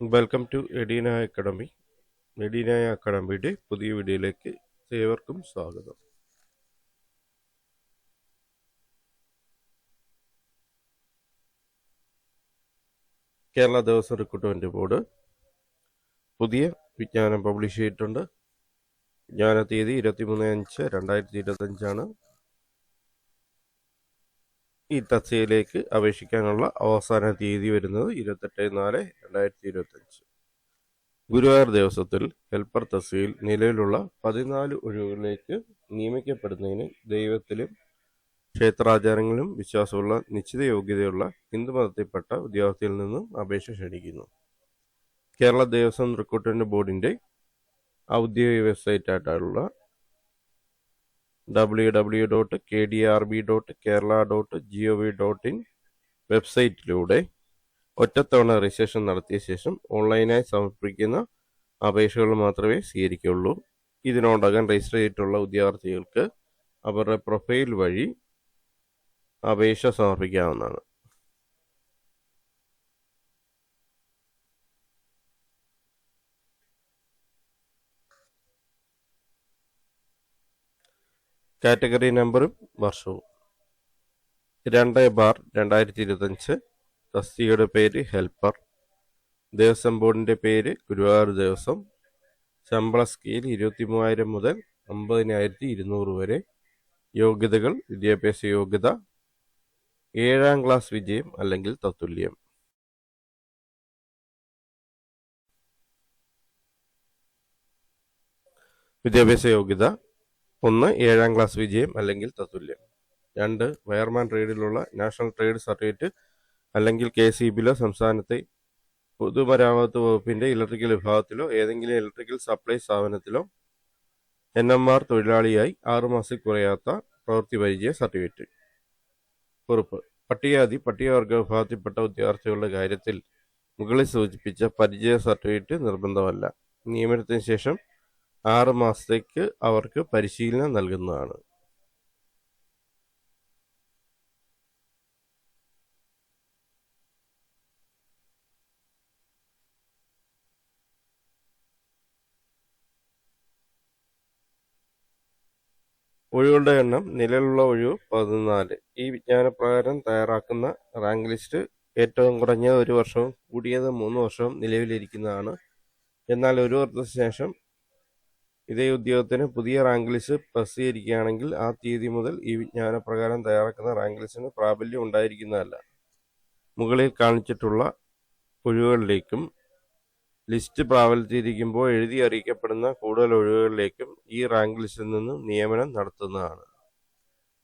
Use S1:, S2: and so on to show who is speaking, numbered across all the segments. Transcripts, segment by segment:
S1: Welcome to Edina academy Edina അക്കാഡമിയുടെ പുതിയ വീഡിയോയിലേക്ക് ഏവർക്കും സ്വാഗതം. കേരള ദേവസ്വം റിക്രൂട്ട്മെന്റ് ബോർഡ് പുതിയ വിജ്ഞാനം പബ്ലിഷ് ചെയ്തിട്ടുണ്ട്. വിജ്ഞാന തീയതി ഇരുപത്തിമൂന്ന് അഞ്ച് രണ്ടായിരത്തി ഇരുപത്തഞ്ചാണ് ഈ തസ്തികയിലേക്ക് അപേക്ഷിക്കാനുള്ള അവസാന തീയതി വരുന്നത് ഇരുപത്തെട്ട് നാല് രണ്ടായിരത്തി ഇരുപത്തഞ്ച് ഗുരുവായൂർ ദേവസ്വത്തിൽ ഹെൽപ്പർ തസ്തികയിൽ നിലവിലുള്ള പതിനാല് ഒഴിവുകളിലേക്ക് നിയമിക്കപ്പെടുന്നതിന് ദൈവത്തിലും ക്ഷേത്രാചാരങ്ങളിലും വിശ്വാസമുള്ള നിശ്ചിത യോഗ്യതയുള്ള ഹിന്ദു മതത്തിൽപ്പെട്ട ഉദ്യോഗസ്ഥയിൽ നിന്നും അപേക്ഷ ക്ഷണിക്കുന്നു. കേരള ദേവസ്വം റിക്രൂട്ട്മെന്റ് ബോർഡിന്റെ ഔദ്യോഗിക വെബ്സൈറ്റ് ആയിട്ടുള്ള W W dot K D R B dot Kerala dot G O V dot in വെബ്സൈറ്റിലൂടെ ഒറ്റത്തവണ രജിസ്ട്രേഷൻ നടത്തിയ ശേഷം ഓൺലൈനായി സമർപ്പിക്കുന്ന അപേക്ഷകൾ മാത്രമേ സ്വീകരിക്കുള്ളൂ ഇതിനോടകം രജിസ്റ്റർ ചെയ്തിട്ടുള്ള ഉദ്യോഗാർത്ഥികൾക്ക് അവരുടെ പ്രൊഫൈൽ വഴി അപേക്ഷ സമർപ്പിക്കാവുന്നതാണ്. കാറ്റഗറി നമ്പറും വർഷവും. രണ്ട് ബാർ രണ്ടായിരത്തി ഇരുപത്തഞ്ച് തസ്തികയുടെ പേര് ഹെൽപ്പർ. ദേവസ്വം ബോർഡിന്റെ പേര് ഗുരുവായൂർ ദേവസ്വം. ശമ്പള സ്കെയിൽ ഇരുപത്തി മൂവായിരം മുതൽ അമ്പതിനായിരത്തി ഇരുന്നൂറ് വരെ. യോഗ്യതകൾ വിദ്യാഭ്യാസ യോഗ്യത. ഏഴാം ക്ലാസ് വിജയം അല്ലെങ്കിൽ തത്തുല്യം. വിദ്യാഭ്യാസ യോഗ്യത. ഒന്ന് ഏഴാം ക്ലാസ് വിജയം അല്ലെങ്കിൽ തത്തുല്യം. രണ്ട് വയർമാൻ ട്രേഡിലുള്ള നാഷണൽ ട്രേഡ് സർട്ടിഫിക്കറ്റ് അല്ലെങ്കിൽ കെ സി ബിയിലോ സംസ്ഥാനത്തെ പൊതുമരാമത്ത് വകുപ്പിന്റെ ഇലക്ട്രിക്കൽ വിഭാഗത്തിലോ ഏതെങ്കിലും ഇലക്ട്രിക്കൽ സപ്ലൈ സ്ഥാപനത്തിലോ എൻ എം ആർ തൊഴിലാളിയായി ആറുമാസത്തിൽ കുറയാത്ത പ്രവൃത്തി പരിചയ സർട്ടിഫിക്കറ്റ്. കുറിപ്പ്. പട്ടികാതി പട്ടികവർഗ വിഭാഗത്തിൽപ്പെട്ട ഉദ്യോഗാർത്ഥികളുടെ കാര്യത്തിൽ മുകളിൽ സൂചിപ്പിച്ച പരിചയ സർട്ടിഫിക്കറ്റ് നിർബന്ധമല്ല. നിയമനത്തിന് ശേഷം ആറ് മാസത്തേക്ക് അവർക്ക് പരിശീലനം നൽകുന്നതാണ്. ഒഴിവുകളുടെ എണ്ണം നിലവിലുള്ള ഒഴിവ് പതിനാല്. ഈ വിജ്ഞാനപ്രകാരം തയ്യാറാക്കുന്ന റാങ്ക് ലിസ്റ്റ് ഏറ്റവും കുറഞ്ഞ ഒരു വർഷവും കൂടിയത് മൂന്ന് വർഷവും നിലവിലിരിക്കുന്നതാണ്. എന്നാൽ ഒരു വർഷത്തിന് ശേഷം ഇതേ ഉദ്യോഗത്തിന് പുതിയ റാങ്ക് ലിസ്റ്റ് പ്രസിദ്ധീകരിക്കുകയാണെങ്കിൽ ആ തീയതി മുതൽ ഈ വിജ്ഞാനപ്രകാരം തയ്യാറാക്കുന്ന റാങ്ക് ലിസ്റ്റിന് പ്രാബല്യം ഉണ്ടായിരിക്കുന്നതല്ല. മുകളിൽ കാണിച്ചിട്ടുള്ള ഒഴിവുകളിലേക്കും ലിസ്റ്റ് പ്രാബല്യത്തിരിക്കുമ്പോൾ എഴുതി അറിയിക്കപ്പെടുന്ന കൂടുതൽ ഒഴിവുകളിലേക്കും ഈ റാങ്ക് ലിസ്റ്റിൽ നിന്നും നിയമനം നടത്തുന്നതാണ്.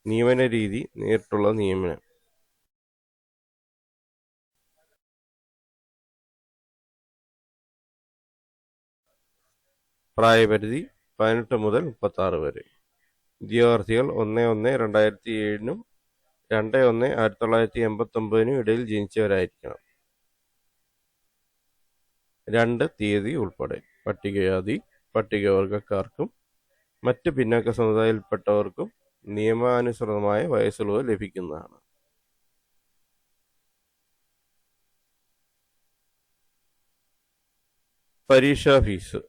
S1: നിയമന രീതി നേരിട്ടുള്ള നിയമനം. പ്രായപരിധി പതിനെട്ട് മുതൽ മുപ്പത്തി ആറ് വരെ. ഉദ്യോഗാർത്ഥികൾ ഒന്ന് ഒന്ന് രണ്ടായിരത്തി ഏഴിനും രണ്ട് ഒന്ന് ആയിരത്തി തൊള്ളായിരത്തി എൺപത്തി ഒമ്പതിനും ഇടയിൽ ജനിച്ചവരായിരിക്കണം. രണ്ട് തീയതി ഉൾപ്പെടെ. പട്ടികജാതി പട്ടികവർഗക്കാർക്കും മറ്റ് പിന്നാക്ക സമുദായത്തിൽപ്പെട്ടവർക്കും നിയമാനുസൃതമായ വയസ്സിളവ് ലഭിക്കുന്നതാണ്. പരീക്ഷാ ഫീസ്.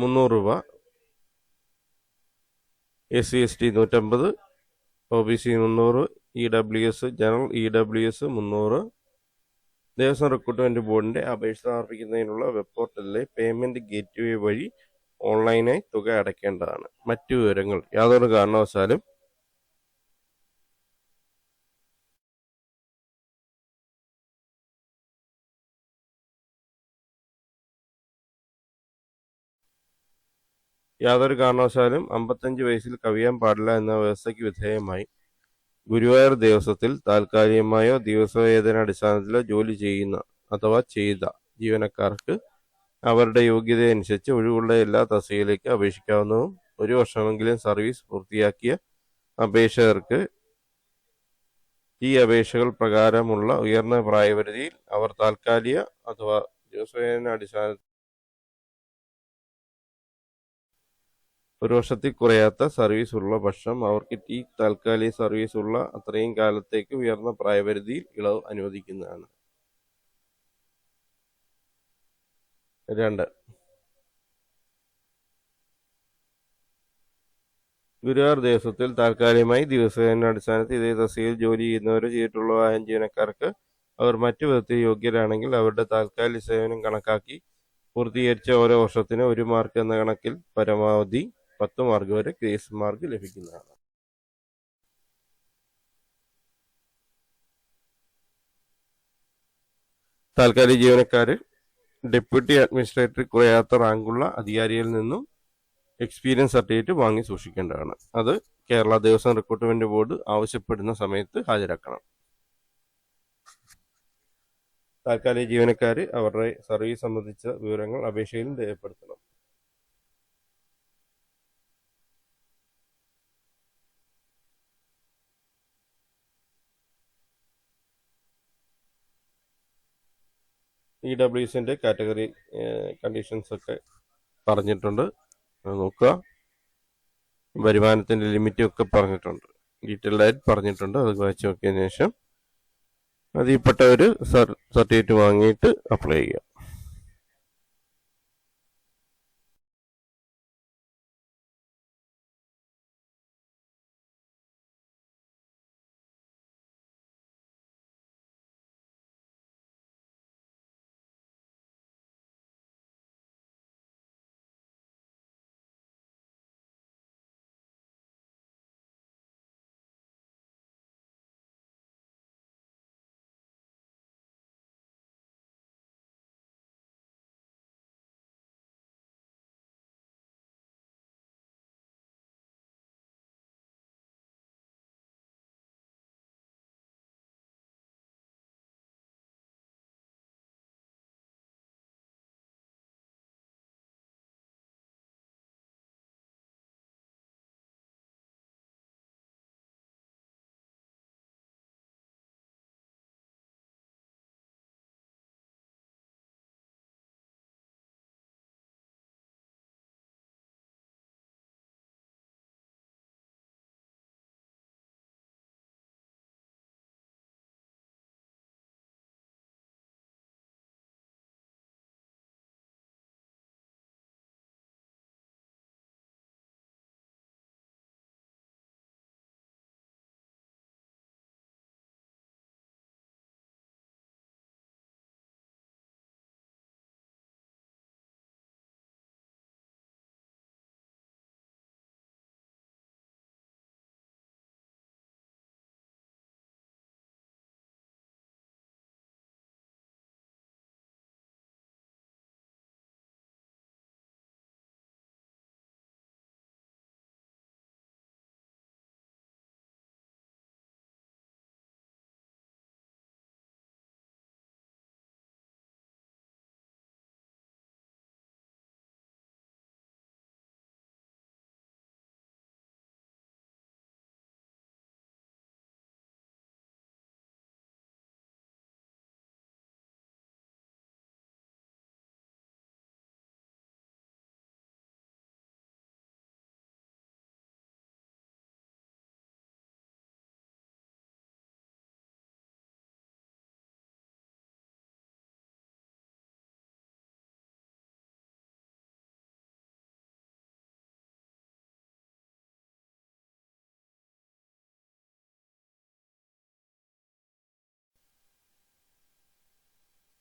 S1: മുന്നൂറ് രൂപ. എസ് സി എസ് ടി നൂറ്റമ്പത് ഒ ബി സി മുന്നൂറ് E W S general E W S മുന്നൂറ്. ദേവസ്വം റിക്രൂട്ട്മെന്റ് ബോർഡിന്റെ അപേക്ഷ സമർപ്പിക്കുന്നതിനുള്ള വെബ് പോർട്ടലിലെ പേയ്മെന്റ് ഗേറ്റ്വേ വഴി ഓൺലൈനായി തുക അടയ്ക്കേണ്ടതാണ്. മറ്റു വിവരങ്ങൾ യാതൊരു കാരണവശാലും യാതൊരു കാരണവശാലും അമ്പത്തഞ്ച് വയസ്സിൽ കവിയാൻ പാടില്ല എന്ന വ്യവസ്ഥയ്ക്ക് വിധേയമായി. ഗുരുവായൂർ ദേവസ്വത്തിൽ താൽക്കാലികമായോ ദിവസവേതന അടിസ്ഥാനത്തിലോ ജോലി ചെയ്യുന്ന അഥവാ ചെയ്ത ജീവനക്കാർക്ക് അവരുടെ യോഗ്യതയനുസരിച്ച് ഒഴിവുള്ള എല്ലാ തസ്തികയിലേക്ക് അപേക്ഷിക്കാവുന്നതും ഒരു വർഷമെങ്കിലും സർവീസ് പൂർത്തിയാക്കിയ അപേക്ഷകർക്ക് ഈ അപേക്ഷകൾ പ്രകാരമുള്ള ഉയർന്ന പ്രായപരിധിയിൽ അവർ താൽക്കാലിക അഥവാ ദിവസവേതന അടിസ്ഥാനത്തിൽ ഒരു വർഷത്തിൽ കുറയാത്ത സർവീസ് ഉള്ള പക്ഷം അവർക്ക് ഈ താൽക്കാലിക സർവീസ് ഉള്ള അത്രയും കാലത്തേക്ക് ഉയർന്ന പ്രായപരിധിയിൽ ഇളവ് അനുവദിക്കുന്നതാണ്. രണ്ട്. ഗുരുവായൂർ ദേവസ്വത്തിൽ താൽക്കാലികമായി ദിവസേന അടിസ്ഥാനത്തിൽ ഇതേ തസ്തികയിൽ ജോലി ചെയ്യുന്നവരോ ചെയ്തിട്ടുള്ളതായ ജീവനക്കാർക്ക് അവർ മറ്റു വിധത്തിൽ യോഗ്യരാണെങ്കിൽ അവരുടെ താൽക്കാലിക സേവനം കണക്കാക്കി പൂർത്തീകരിച്ച ഓരോ വർഷത്തിന് ഒരു മാർക്ക് എന്ന കണക്കിൽ പരമാവധി പത്ത് മാർക്ക് വരെ ഗ്രേസ് മാർക്ക് ലഭിക്കുന്നതാണ്. താൽക്കാലിക ജീവനക്കാര് ഡെപ്യൂട്ടി അഡ്മിനിസ്ട്രേറ്റർ കുറയാത്ത റാങ്കുള്ള അധികാരിയിൽ നിന്നും എക്സ്പീരിയൻസ് സർട്ടിഫിക്കറ്റ് വാങ്ങി സൂക്ഷിക്കേണ്ടതാണ്. അത് കേരള ദേവസ്വം റിക്രൂട്ട്മെന്റ് ബോർഡ് ആവശ്യപ്പെടുന്ന സമയത്ത് ഹാജരാക്കണം. താൽക്കാലിക ജീവനക്കാർ അവരുടെ സർവീസ് സംബന്ധിച്ച വിവരങ്ങൾ അപേക്ഷയിലും രേഖപ്പെടുത്തണം. ഇ ഡബ്ല്യുസിന്റെ കാറ്റഗറി കണ്ടീഷൻസ് ഒക്കെ പറഞ്ഞിട്ടുണ്ട്. നോക്കുക. വരുമാനത്തിന്റെ ലിമിറ്റും ഒക്കെ പറഞ്ഞിട്ടുണ്ട്. ഡീറ്റെയിൽഡ് ആയിട്ട് പറഞ്ഞിട്ടുണ്ട്. അത് വായിച്ചു നോക്കിയതിന് ശേഷം അതിൽപ്പെട്ട ഒരു സർട്ടിഫിക്കറ്റ് വാങ്ങിയിട്ട് അപ്ലൈ ചെയ്യുക.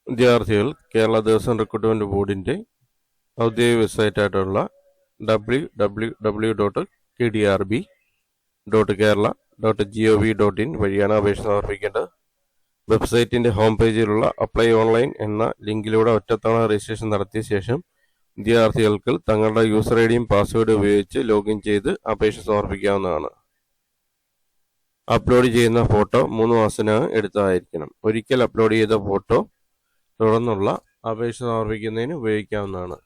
S1: വിദ്യാർത്ഥികൾ കേരള ദേവസ്വം റിക്രൂട്ട്മെന്റ് ബോർഡിന്റെ ഔദ്യോഗിക വെബ്സൈറ്റായിട്ടുള്ള W W W dot K D R B dot Kerala dot G O V dot in വഴിയാണ് അപേക്ഷ സമർപ്പിക്കേണ്ടത്. വെബ്സൈറ്റിന്റെ ഹോം പേജിലുള്ള അപ്ലൈ ഓൺലൈൻ എന്ന ലിങ്കിലൂടെ ഒറ്റത്തവണ രജിസ്ട്രേഷൻ നടത്തിയ ശേഷം വിദ്യാർത്ഥികൾക്ക് തങ്ങളുടെ യൂസർ ഐ ഡിയും പാസ്വേഡും ഉപയോഗിച്ച് ലോഗിൻ ചെയ്ത് അപേക്ഷ സമർപ്പിക്കാവുന്നതാണ്. അപ്ലോഡ് ചെയ്യുന്ന ഫോട്ടോ മൂന്ന് മാസത്തിനകം എടുത്തതായിരിക്കണം ഒരിക്കൽ അപ്ലോഡ് ചെയ്ത ഫോട്ടോ തുടർന്നുള്ള അപേക്ഷ സമർപ്പിക്കുന്നതിന് ഉപയോഗിക്കാവുന്നതാണ്.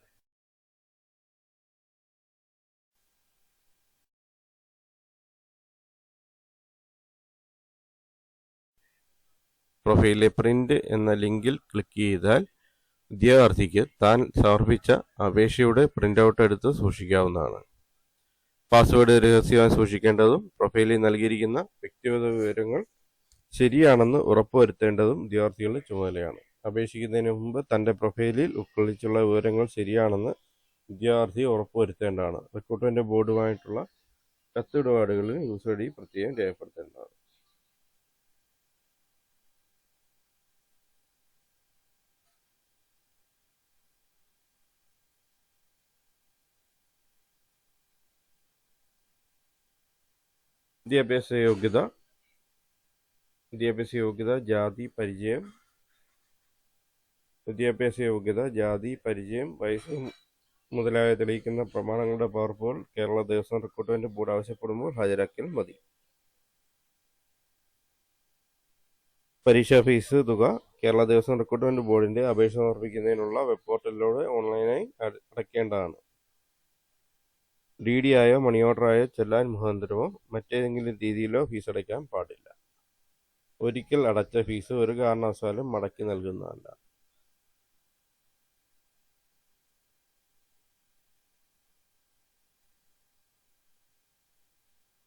S1: പ്രൊഫൈലിലെ പ്രിന്റ് എന്ന ലിങ്കിൽ ക്ലിക്ക് ചെയ്താൽ വിദ്യാർത്ഥിക്ക് താൻ സമർപ്പിച്ച അപേക്ഷയുടെ പ്രിന്റ് ഔട്ട് എടുത്ത് സൂക്ഷിക്കാവുന്നതാണ്. പാസ്വേഡ് രഹസ്യമായി സൂക്ഷിക്കേണ്ടതും പ്രൊഫൈലിൽ നൽകിയിരിക്കുന്ന വ്യക്തിഗത വിവരങ്ങൾ ശരിയാണെന്ന് ഉറപ്പുവരുത്തേണ്ടതും വിദ്യാർത്ഥികളുടെ ചുമതലയാണ്. അപേക്ഷിക്കുന്നതിന് മുമ്പ് തന്റെ പ്രൊഫൈലിൽ ഉൾക്കൊള്ളിച്ചുള്ള വിവരങ്ങൾ ശരിയാണെന്ന് വിദ്യാർത്ഥി ഉറപ്പുവരുത്തേണ്ടതാണ്. റിക്രൂട്ട്മെന്റ് ബോർഡുമായിട്ടുള്ള കത്തിടപാടുകളിൽ യൂസർ ഐ ഡി പ്രത്യേകം രേഖപ്പെടുത്തേണ്ടതാണ്. വിദ്യാഭ്യാസ യോഗ്യത വിദ്യാഭ്യാസ യോഗ്യത ജാതി പരിചയം വിദ്യാഭ്യാസ യോഗ്യത ജാതി പരിചയം വയസ്സ് മുതലായ തെളിയിക്കുന്ന പ്രമാണങ്ങളുടെ പകർപ്പുകൾ കേരള ദേവസ്വം റിക്രൂട്ട്മെന്റ് ബോർഡ് ആവശ്യപ്പെടുമ്പോൾ ഹാജരാക്കിയാൽ മതി. പരീക്ഷാ ഫീസ് തുക കേരള ദേവസ്വം റിക്രൂട്ട്മെന്റ് ബോർഡിന്റെ അപേക്ഷ സമർപ്പിക്കുന്നതിനുള്ള വെബ് പോർട്ടലിലൂടെ ഓൺലൈനായി അട- അടയ്ക്കേണ്ടതാണ്. ഡി ഡി ആയോ മണി ഓർഡറായോ ചെല്ലാൻ മുഖാന്തരമോ മറ്റേതെങ്കിലും രീതിയിലോ ഫീസ് അടയ്ക്കാൻ പാടില്ല. ഒരിക്കൽ അടച്ച ഫീസ് ഒരു കാരണവശാലും മടക്കി നൽകുന്നതല്ല.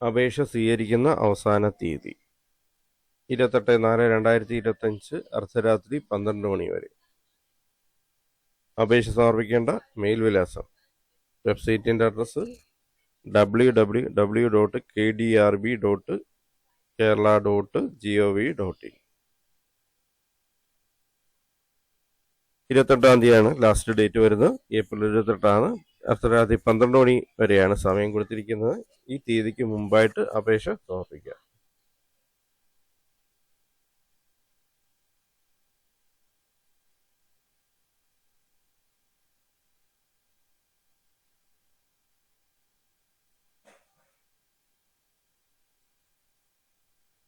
S1: അപേക്ഷ സ്വീകരിക്കുന്ന അവസാന തീയതി. ഇരുപത്തെട്ട് നാല് രണ്ടായിരത്തി ഇരുപത്തഞ്ച് അർദ്ധരാത്രി പന്ത്രണ്ട് മണി വരെ. അപേക്ഷ സമർപ്പിക്കേണ്ട മെയിൽ വിലാസം. വെബ്സൈറ്റിന്റെ address W W W dot K D R B dot Kerala dot G O V dot in ഇരുപത്തെട്ടാം തീയതിയാണ് ലാസ്റ്റ് ഡേറ്റ് വരുന്നത്. ഏപ്രിൽ ഇരുപത്തെട്ടാണ്. അർദ്ധരാത്രി പന്ത്രണ്ട് മണി വരെയാണ് സമയം കൊടുത്തിരിക്കുന്നത്. ഈ തീയതിക്ക് മുമ്പായിട്ട് അപേക്ഷ സമർപ്പിക്കുക.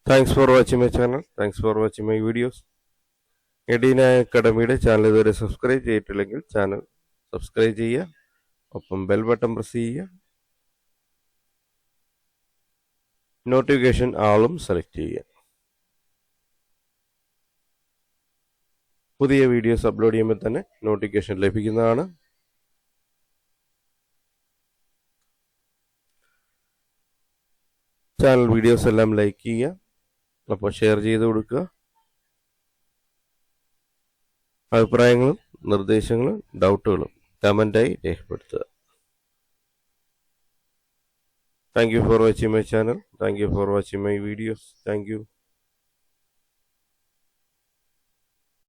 S1: Thanks for watching my channel thanks for watching my videos Edina അക്കാഡമിയുടെ channel ഇതുവരെ സബ്സ്ക്രൈബ് ചെയ്തിട്ടില്ലെങ്കിൽ ചാനൽ സബ്സ്ക്രൈബ് ചെയ്യുക. ഒപ്പം ബെൽ ബട്ടൺ പ്രസ് ചെയ്യുക. നോട്ടിഫിക്കേഷൻ ആളും സെലക്ട് ചെയ്യുക. പുതിയ വീഡിയോസ് അപ്ലോഡ് ചെയ്യുമ്പോൾ തന്നെ നോട്ടിഫിക്കേഷൻ ലഭിക്കുന്നതാണ്. ചാനൽ വീഡിയോസ് എല്ലാം ലൈക്ക് ചെയ്യുക. അപ്പോൾ ഷെയർ ചെയ്ത് കൊടുക്കുക. അഭിപ്രായങ്ങളും നിർദ്ദേശങ്ങളും ഡൗട്ടുകളും കമന്റായി രേഖപ്പെടുത്തുക. Thank you for watching my channel thank you for watching my videos thank you